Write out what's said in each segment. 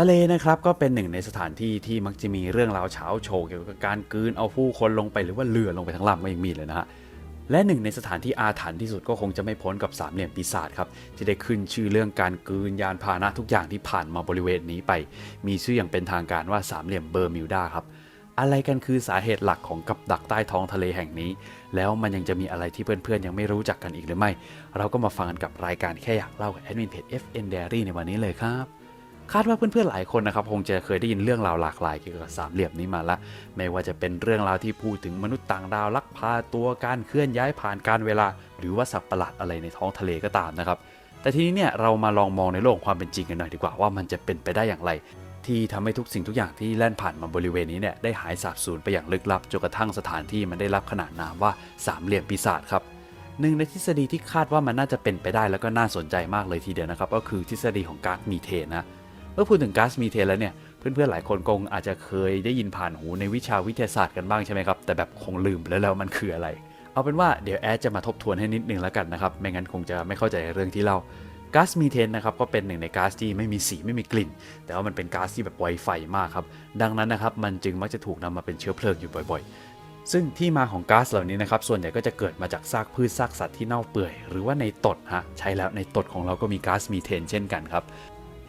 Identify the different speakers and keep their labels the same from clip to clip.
Speaker 1: ทะเลนะครับก็เป็นหนึ่งในสถานที่ที่มักจะมีเรื่องราวเช้าโชว์เกี่ยวกับการกืนเอาผู้คนลงไปหรือว่าเรือลงไปทั้งลำก็ยังมีเลยนะฮะและหนึ่งในสถานที่อาถรรพ์ที่สุดก็คงจะไม่พ้นกับสามเหลี่ยมปีศาจครับที่ได้ขึ้นชื่อเรื่องการกืนยานพาหนะทุกอย่างที่ผ่านมาบริเวณนี้ไป มีชื่ออย่างเป็นทางการว่าสามเหลี่ยมเบอร์มิวดาครับอะไรกันคือสาเหตุหลักของกับดักใต้ท้องทะเลแห่งนี้ แล้วมันยังจะมีอะไรที่เพื่อนๆ ยังไม่รู้จักกันอีกหรือไม่ เราก็มาฟังกันกับรายการแค่อยากเล่ากับแอดมินเพจ FN Diary ในวันนี้เลยครับ คาดว่าเพื่อนๆหลายคนนะครับคงจะเคยได้ยินเรื่องราวหลากหลายเกี่ยวกับสามเหลี่ยมนี้มาละไม่ว่าจะเป็นเรื่องราวที่พูดถึงมนุษย์ต่างดาวลักพาตัวการเคลื่อนย้ายผ่านการเวลา หรือว่าสัตว์ประหลาดอะไรในท้องทะเลก็ตามนะครับแต่ทีนี้เนี่ยเรามาลองมองในโลกของความเป็นจริงกันหน่อยดีกว่าว่ามันจะเป็นไปได้อย่างไร ที่ทำให้ทุกสิ่งทุกอย่างที่แล่นผ่านมาบริเวณนี้เนี่ยได้หายสาบสูญไปอย่างลึกลับจนกระทั่งสถานที่มันได้รับขนานนามว่าสามเหลี่ยมปีศาจครับหนึ่งในทฤษฎีที่คาดว่ามันน่าจะเป็นไปได้แล้วก็น่าสนใจมากเลยทีเดียวนะครับ ก็คือทฤษฎีของกาซมีเทนนะ เมื่อพูดถึงก๊าซมีเทนแล้วเนี่ยเพื่อนๆหลายคนคงอาจจะเคยได้ยินผ่านหูในวิชาวิทยาศาสตร์กันบ้างใช่ไหมครับ แต่แบบคงลืมแล้วแล้วมันคืออะไร เอาเป็นว่าเดี๋ยวแอดจะมาทบทวนให้นิดนึงแล้วกันนะครับ ไม่งั้นคงจะไม่เข้าใจเรื่องที่เล่าก๊าซมีเทนนะครับก็เป็นหนึ่งในก๊าซที่ไม่มีสีไม่มีกลิ่น แต่ว่ามันเป็นก๊าซที่แบบไวไฟมากครับ ดังนั้นนะครับมันจึงมักจะถูกนำมาเป็นเชื้อเพลิงอยู่บ่อยๆ ซึ่งที่มาของก๊าซเหล่านี้นะครับส่วนใหญ่ก็จะเกิดมาจากซากพืชซากสัตว์ที่เน่าเปื่อย หรือว่าในตดฮะใช่แล้วในตดของเราก็มีก๊าซมีเทน เช่นกันครับ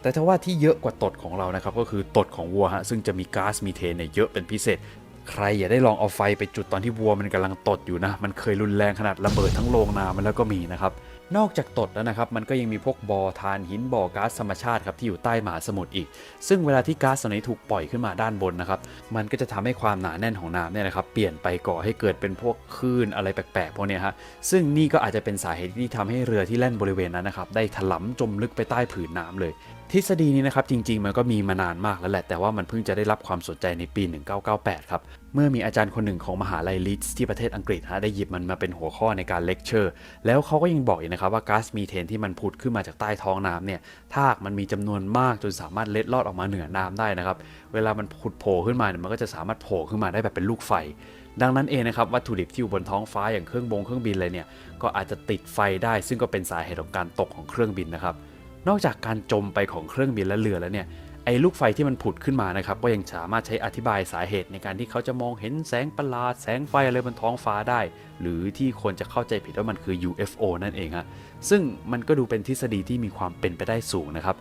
Speaker 1: แต่ถ้าว่าที่เยอะกว่าตดของเรานะครับก็คือตดของวัวฮะซึ่งจะมีก๊าซมีเทนเนี่ยเยอะเป็นพิเศษ ใครอย่าได้ลองเอาไฟไปจุดตอนที่วัวมันกำลังตดอยู่นะ มันเคยรุนแรงขนาดระเบิดทั้งโรงนามันแล้วก็มีนะครับนอกจากตดแล้วนะครับมันก็ยังมีพวกบ่อทานหินบ่อก๊าซธรรมชาติครับที่อยู่ใต้มหาสมุทรอีก ซึ่งเวลาที่ก๊าซเหล่านี้ถูกปล่อยขึ้นมาด้านบนนะครับมันก็จะทำให้ความหนาแน่นของน้ำเนี่ยนะครับเปลี่ยนไปก่อให้เกิดเป็นพวกคลื่นอะไรแปลกๆพวกเนี้ยฮะซึ่งนี่ก็อาจจะเป็นสาเหตุที่ทำให้เรือที่แล่นบริเวณนั้นนะครับได้ถลำจมลึกไปใต้ผืนน้ำเลย ทฤษฎีนี้นะครับจริงๆ มันก็มีมานานมากแล้วแหละ แต่ว่ามันเพิ่งจะได้รับความสนใจในปี 1998 ครับ เมื่อมีอาจารย์คนหนึ่งของมหาลัยลีดส์ที่ประเทศอังกฤษฮะได้หยิบมันมาเป็นหัวข้อในการเลคเชอร์ แล้วเขาก็ยังบอกอีกนะครับว่าก๊าซมีเทนที่มันผุดขึ้นมาจากใต้ท้องน้ำเนี่ยถ้ามันมีจำนวนมากจนสามารถเล็ดลอดออกมาเหนือน้ำได้นะครับเวลามันผุดโผล่ขึ้นมาเนี่ยมันก็จะสามารถโผล่ขึ้นมาได้แบบเป็นลูกไฟดังนั้นเองนะครับวัตถุดิบที่อยู่บนท้องฟ้าอย่างเครื่องบงเครื่องบินเลยเนี่ยก็อาจจะติดไฟได้ซึ่งก็เป็นสาเหตุของการตกของเครื่องบินนะครับ นอกจากการจมไปของเครื่องบินและเรือแล้วเนี่ยไอ้ลูกไฟที่มันผุดขึ้นมานะครับก็ยังสามารถใช้อธิบายสาเหตุในการที่เขาจะมองเห็นแสงประหลาดแสงไฟอะไรบนท้องฟ้าได้ หรือที่คนจะเข้าใจผิดว่ามันคือ UFO นั่นเองฮะซึ่งมันก็ดูเป็นทฤษฎีที่มีความเป็นไปได้สูงนะครับ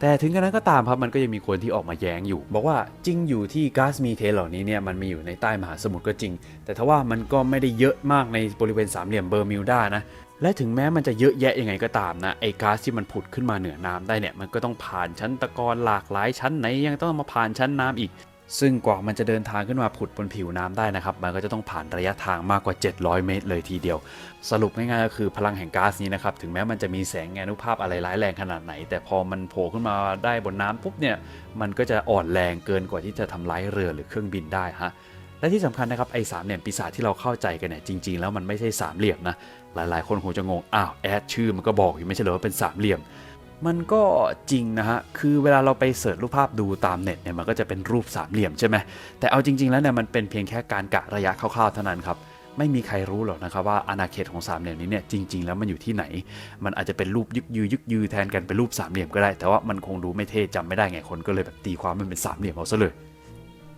Speaker 1: แต่ถึงกระนั้นก็ตามครับมันก็ยังมีคนที่ออกมาแย้งอยู่ บอกว่าจริงอยู่ที่ก๊าซมีเทนเหล่านี้เนี่ยมันมีอยู่ในใต้มหาสมุทรก็จริง แต่ทว่ามันก็ไม่ได้เยอะมากในบริเวณสามเหลี่ยมเบอร์มิวดานะ และถึงแม้มันจะเยอะแยะยังไงก็ตามนะไอ้ก๊าซที่มันผุดขึ้นมาเหนือน้ำได้เนี่ยมันก็ต้องผ่านชั้นตะกอนหลากหลายชั้นไหนยังต้องมาผ่านชั้นน้ำอีก ซึ่งกว่ามันจะเดินทางขึ้นมาผุดบนผิวน้ำได้นะครับ มันก็จะต้องผ่านระยะทางมากกว่า 700 เมตร เลยทีเดียว สรุปง่ายๆก็คือพลังแห่งก๊าซนี้นะครับถึงแม้มันจะมีแสงอนุภาพอะไรร้ายแรงขนาดไหน แต่พอมันโผล่ขึ้นมาได้บนน้ำปุ๊บเนี่ยมันก็จะอ่อนแรงเกินกว่าที่จะทำร้ายเรือหรือเครื่องบินได้ฮะ และที่สำคัญนะครับไอ้สามเหลี่ยมปีศาจที่เราเข้าใจกันเนี่ยจริง ๆ แล้วมันไม่ใช่สามเหลี่ยมนะหลายๆ คนคงจะงงอ้าวแอดชื่อมันก็บอกอยู่ไม่ใช่เหรอว่าเป็นสามเหลี่ยม มันก็จริงนะฮะคือเวลาเราไปเสิร์ชรูปภาพดูตามเน็ตเนี่ยมันก็จะเป็นรูปสามเหลี่ยมใช่ไหมแต่เอาจริง ๆแล้วเนี่ยมันเป็นเพียงแค่การกะระยะคร่าวๆเท่านั้นครับไม่มีใครรู้หรอกนะครับว่าอาณาเขตของสามเหลี่ยมนี้เนี่ยจริง ๆ แล้วมันอยู่ที่ไหน มันอาจจะเป็นรูปยึกยือยึกยือแทนกันเป็นรูปสามเหลี่ยมก็ได้ แต่ว่ามันคงดูไม่เท่จำไม่ได้ไงคนก็เลยแบบตีความมันเป็นสามเหลี่ยมเอาซะเลย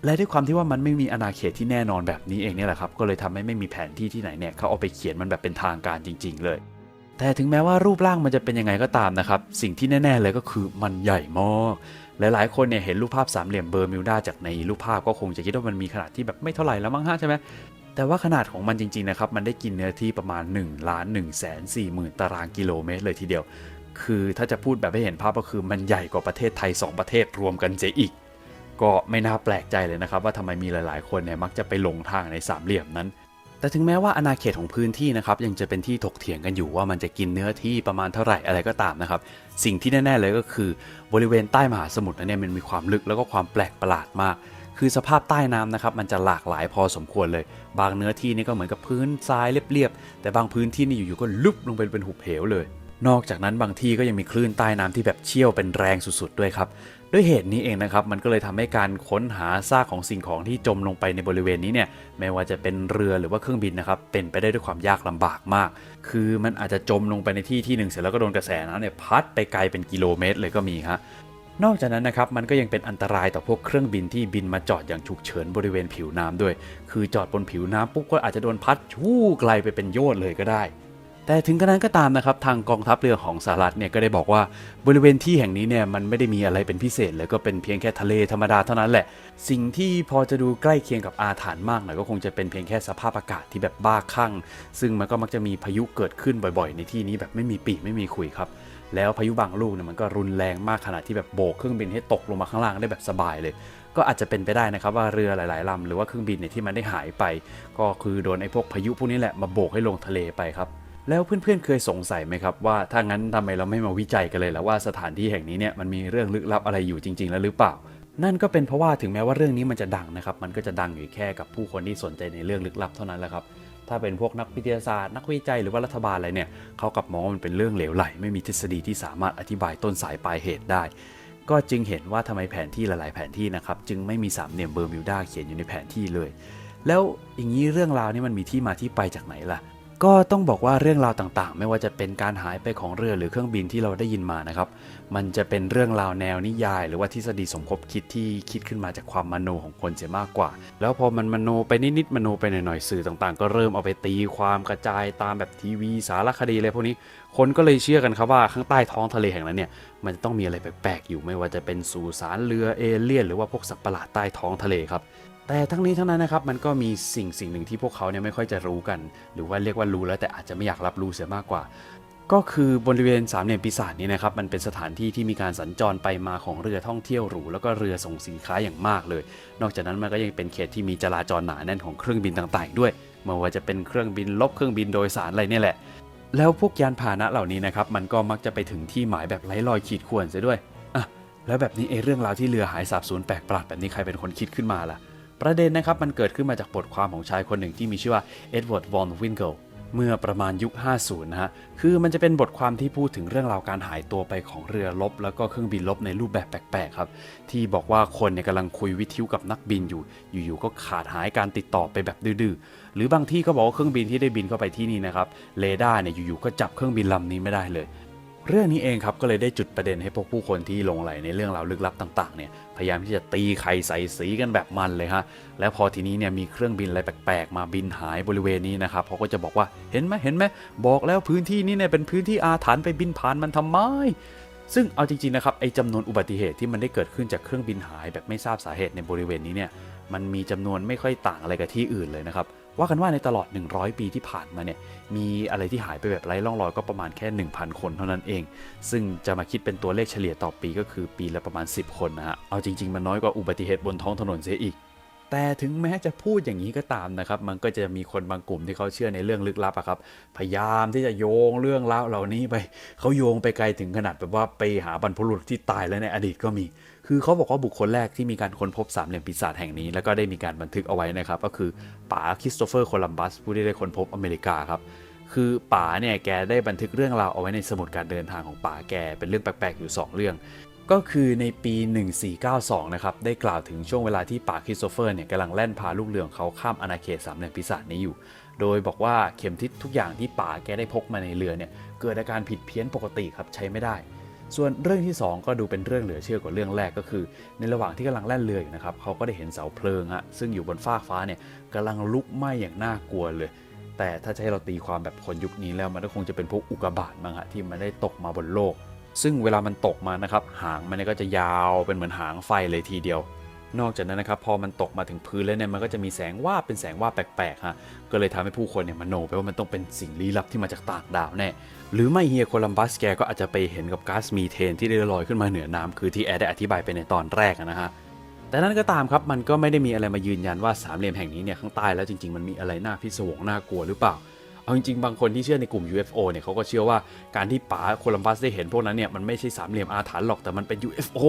Speaker 1: และด้วยความที่ว่ามันไม่มีอาณาเขตที่แน่นอนแบบนี้เองเนี่ยแหละครับ ก็เลยทำให้ไม่มีแผนที่ที่ไหนเนี่ยเขาเอาไปเขียนมันแบบเป็นทางการจริง ๆ เลย แต่ถึงแม้ว่ารูปร่างมันจะเป็นยังไงก็ตามนะครับ สิ่งที่แน่ ๆ เลยก็คือมันใหญ่มากหลายๆคนเนี่ยเห็นรูปภาพสามเหลี่ยมเบอร์มิวดาจากในรูปภาพก็คงจะคิดว่ามันมีขนาดที่แบบไม่เท่าไหร่แล้วมั้งฮะใช่ไหมแต่ว่าขนาดของมันจริงๆนะครับมันได้กินเนื้อที่ประมาณ1ล้าน1แสน4หมื่นตารางกิโลเมตรเลยทีเดียว คือถ้าจะพูดแบบให้เห็นภาพก็คือมันใหญ่กว่าประเทศไทย 2 ประเทศรวมกันเสียอีก ก็ไม่น่าแปลกใจเลยนะครับว่าทำไมมีหลาย ๆ คนเนี่ยมักจะไปหลงทางในสามเหลี่ยมนั้น แต่ถึงแม้ว่าอาณาเขตของพื้นที่นะครับยังจะเป็นที่ถกเถียงกันอยู่ว่ามันจะกินเนื้อที่ประมาณเท่าไหร่อะไรก็ตามนะครับสิ่งที่แน่ ๆ เลยก็คือบริเวณใต้มหาสมุทรนั้นเนี่ยมันมีความลึกแล้วก็ความแปลกประหลาดมากคือสภาพใต้น้ำนะครับมันจะหลากหลายพอสมควรเลย บางเนื้อที่นี่ก็เหมือนกับพื้นทรายเรียบๆแต่บางพื้นที่นี่อยู่ๆก็ลุบลงไปเป็นหุบเหวเลย นอกจากนั้นบางที่ก็ยังมีคลื่นใต้น้ำที่แบบเชี่ยวเป็นแรงสุดๆด้วยครับ ด้วยเหตุนี้เองนะครับมันก็เลยทำให้การค้นหาซากของสิ่งของที่จมลงไปในบริเวณนี้เนี่ยไม่ว่าจะเป็นเรือหรือว่าเครื่องบินนะครับเป็นไปได้ด้วยความยากลำบากมาก คือมันอาจจะจมลงไปในที่ที่หนึ่งเสร็จแล้วก็โดนกระแสน้ำเนี่ยพัดไปไกลเป็นกิโลเมตรเลยก็มีฮะนอกจากนั้นนะครับมันก็ยังเป็นอันตรายต่อพวกเครื่องบินที่บินมาจอดอย่างฉุกเฉินบริเวณผิวน้ำด้วย คือจอดบนผิวน้ำปุ๊บก็อาจจะโดนพัดชู่ไกลไปเป็นโยชน์เลยก็ได้ แต่ถึงกระนั้นก็ตามนะครับทางกองทัพเรือของสหรัฐเนี่ยก็ได้บอกว่าบริเวณที่แห่งนี้เนี่ยมันไม่ได้มีอะไรเป็นพิเศษเลยก็เป็นเพียงแค่ทะเลธรรมดาเท่านั้นแหละ สิ่งที่พอจะดูใกล้เคียงกับอาถรรพ์มากหน่อยก็คงจะเป็นเพียงแค่สภาพอากาศที่แบบบ้าคลั่ง ซึ่งมันก็มักจะมีพายุเกิดขึ้นบ่อยๆ ในที่นี้แบบไม่มีปีไม่มีขุยครับแล้วพายุบางลูกเนี่ยมันก็รุนแรงมากขนาดที่แบบโบกเครื่องบินให้ตกลงมาข้างล่างได้แบบสบายเลย ก็อาจจะเป็นไปได้นะครับว่าเรือหลายๆลำหรือว่าเครื่องบินเนี่ยที่มันได้หายไป ก็คือโดนไอ้พวกพายุพวกนี้แหละมาโบกให้ลงทะเลไปครับ แล้วเพื่อนๆเคยสงสัยไหมครับว่าถ้างั้นทำไมเราไม่มาวิจัยกันเลยล่ะว่าสถานที่แห่งนี้เนี่ยมันมีเรื่องลึกลับอะไรอยู่จริง ๆ แล้วหรือเปล่า นั่นก็เป็นเพราะว่าถึงแม้ว่าเรื่องนี้มันจะดังนะครับมันก็จะดังอยู่แค่กับผู้คนที่สนใจในเรื่องลึกลับเท่านั้นแหละครับถ้าเป็นพวกนักวิทยาศาสตร์ นักวิจัยหรือว่ารัฐบาลอะไรเนี่ยเขากับมองว่ามันเป็นเรื่องเหลวไหล ไม่มีทฤษฎีที่สามารถอธิบายต้นสายปลายเหตุได้ ก็จึงเห็นว่าทำไมแผนที่หลาย ๆ แผนที่นะครับจึงไม่มีสามเหลี่ยมเบอร์มิวดาเขียนอยู่ในแผนที่เลย แล้วอย่างนี้เรื่องราวนี้มันมีที่มาที่ไปจากไหนล่ะ ก็ต้องบอกว่าเรื่องราวต่างๆ ไม่ว่าจะเป็นการหายไปของเรือหรือเครื่องบินที่เราได้ยินมานะครับ มันจะเป็นเรื่องราวแนวนิยาย หรือว่าทฤษฎีสมคบคิดที่คิดขึ้นมาจากความมโนของคนเสียมากกว่า แล้วพอมันมโนไปนิดๆมโนไปหน่อยๆสื่อต่างๆ ก็เริ่มเอาไปตีความกระจายตามแบบทีวีสารคดีอะไรพวกนี้ คนก็เลยเชื่อกันครับว่าข้างใต้ท้องทะเลแห่งนั้นเนี่ยมันจะต้องมีอะไรแปลกๆอยู่ไม่ว่าจะเป็นสุสานเรือเอเลี่ยนหรือว่าพวกสัตว์ประหลาดใต้ท้องทะเลครับ แต่ทั้งนี้ทั้งนั้นนะครับมันก็มีสิ่งสิ่งหนึ่งที่พวกเขาเนี่ยไม่ค่อยจะรู้กัน หรือว่าเรียกว่ารู้แล้วแต่อาจจะไม่อยากรับรู้เสียมากกว่า ก็คือบริเวณสามเหลี่ยมปีศาจนี้นะครับมันเป็นสถานที่ที่มีการสัญจรไปมาของเรือท่องเที่ยวหรูแล้วก็เรือส่งสินค้าอย่างมากเลย นอกจากนั้นมันก็ยังเป็นเขตที่มีจราจรหนาแน่นของเครื่องบินต่างๆ ด้วยไม่ว่าจะเป็นเครื่องบินลบเครื่องบินโดยสารอะไรเนี่ยแหละแล้วพวกยานพาหนะเหล่านี้นะครับมันก็มักจะไปถึงที่หมายแบบไร้รอยขีดข่วนเสียด้วยอะแล้วแบบนี้เอเรื่องราวที่เรือหายสาบสูญแปลกประหลาดแบบนี้ใครเป็นคนคิดขึ้นมาล่ะ ประเด็นนะครับมันเกิดขึ้นมาจากบทความของชายคนหนึ่งที่มีชื่อว่าเอ็ดเวิร์ดวอนวินเกิลเมื่อประมาณยุค 50 นะฮะ คือมันจะเป็นบทความที่พูดถึงเรื่องราวการหายตัวไปของเรือรบแล้วก็เครื่องบินรบในรูปแบบแปลกๆครับ ที่บอกว่าคนเนี่ยกำลังคุยวิทยุกับนักบินอยู่ อยู่ๆ ก็ขาดหายการติดต่อไปแบบดื้อๆ หรือบางที่ก็บอกว่าเครื่องบินที่ได้บินเข้าไปที่นี่นะครับ เรดาร์เนี่ยอยู่ๆ ก็จับเครื่องบินลำนี้ไม่ได้เลย เรื่องนี้เองครับก็เลยได้จุดประเด็นให้พวกผู้คนที่หลงไหลในเรื่องราวลึกลับต่างๆเนี่ยพยายามที่จะตีไข่ใส่สีกันแบบมันเลยฮะแล้วพอทีนี้เนี่ยมีเครื่องบินอะไรแปลกๆ มาบินหายบริเวณนี้นะครับเขาก็จะบอกว่าเห็นไหมเห็นไหมบอกแล้วพื้นที่นี้เนี่ยเป็นพื้นที่อาถรรพ์ไปบินผ่านมันทำไมซึ่งเอาจริงๆนะครับไอ้จำนวนอุบัติเหตุที่มันได้เกิดขึ้นจากเครื่องบินหายแบบไม่ทราบสาเหตุในบริเวณนี้เนี่ยมันมีจำนวนไม่ค่อยต่างอะไรกับที่อื่นเลยนะครับ ว่ากันว่าในตลอด 100 ปีที่ผ่านมาเนี่ย มีอะไรที่หายไปแบบไร้ร่องรอยก็ประมาณแค่ 1,000 คนเท่านั้นเอง ซึ่งจะมาคิดเป็นตัวเลขเฉลี่ยต่อปีก็คือปีละประมาณ 10 คนนะฮะ เอาจริง ๆ มันน้อยกว่าอุบัติเหตุบนท้องถนนเสียอีก แต่ถึงแม้จะพูดอย่างนี้ก็ตามนะครับ มันก็จะมีคนบางกลุ่มที่เขาเชื่อในเรื่องลึกลับอะครับ พยายามที่จะโยงเรื่องราวเหล่านี้ไป เขาโยงไปไกลถึงขนาดแบบว่าไปหาบรรพบุรุษที่ตายแล้วในอดีตก็มี คือเขาบอกว่าบุคคลแรกที่มีการค้นพบสามเหลี่ยมปีศาจแห่งนี้ แล้วก็ได้มีการบันทึกเอาไว้นะครับ ก็คือป๋าคริสโตเฟอร์โคลัมบัสผู้ที่ได้ค้นพบอเมริกาครับคือป๋าเนี่ยแกได้บันทึกเรื่องราวเอาไว้ในสมุดการเดินทางของป๋าแกเป็นเรื่องแปลกๆอยู่ 2 เรื่อง ก็คือในปี 1492 นะครับ ได้กล่าวถึงช่วงเวลาที่ป๋าคริสโตเฟอร์เนี่ยกำลังแล่นพาลูกเรือของเขาข้ามอาณาเขตสามเหลี่ยมปีศาจนี้อยู่ โดยบอกว่าเข็มทิศทุกอย่างที่ป๋าแกได้พกมาในเรือเนี่ยเกิดอาการผิดเพี้ยนปกติครับใช้ไม่ได้ ส่วนเรื่องที่ 2 ก็ดูเป็นเรื่องเหลือเชื่อกว่าเรื่องแรกก็คือ ในระหว่างที่กำลังแล่นเรืออยู่นะครับเขาก็ได้เห็นเสาเพลิงฮะซึ่งอยู่บนฟากฟ้าเนี่ยกำลังลุกไหม้อย่างน่ากลัวเลยแต่ถ้าจะให้เราตีความแบบคนยุคนี้แล้วมันก็คงจะเป็นพวกอุกกาบาตมั้งฮะที่มันได้ตกมาบนโลก ซึ่งเวลามันตกมานะครับหางมันก็จะยาวเป็นเหมือนหางไฟเลยทีเดียว นอกจากนั้นนะครับพอมันตกมาถึงพื้นแล้วเนี่ยมันก็จะมีแสงว่าเป็นแสงว่าแปลกๆฮะก็เลยทำให้ผู้คนเนี่ยมโนไปว่ามันต้องเป็นสิ่งลี้ลับที่มาจากต่างดาวแน่หรือไม่เฮียโคลัมบัสแกก็อาจจะไปเห็นกับก๊าซมีเทนที่ได้ลอยขึ้นมาเหนือน้ำคือที่แอร์ได้อธิบายไปในตอนแรกนะฮะแต่นั้นก็ตามครับมันก็ไม่ได้มีอะไรมายืนยันว่าสามเหลี่ยมแห่งนี้เนี่ยข้างใต้แล้วจริงๆมันมีอะไรน่าพิศวงน่ากลัวหรือเปล่า เอาจริงๆ บางคนที่เชื่อในกลุ่ม UFO เนี่ยเขาก็เชื่อว่าการที่ป๋าโคลัมบัสได้เห็นพวกนั้นเนี่ยมันไม่ใช่สามเหลี่ยมอาถรรพ์หรอกแต่มันเป็น UFO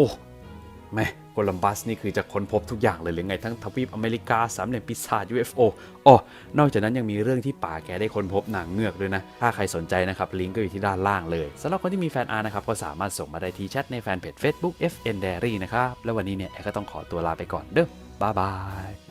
Speaker 1: แม่โคลัมบัสนี่คือจะค้นพบทุกอย่างเลยหรือไงทั้งทวีปอเมริกาสามเหลี่ยมปีศาจ UFO อ๋อนอกจากนั้นยังมีเรื่องที่ป่าแกได้ค้นพบหนังเงือกด้วยนะ ถ้าใครสนใจนะครับ ลิงก์ก็อยู่ที่ด้านล่างเลยสำหรับคนที่มีแฟนอาร์นะครับ ก็สามารถส่งมาได้ที่แชทในแฟนเพจ Facebook FN Diary นะครับ แล้ววันนี้เนี่ยแอก็ต้องขอตัวลาไปก่อนเด้อบ๊ายบาย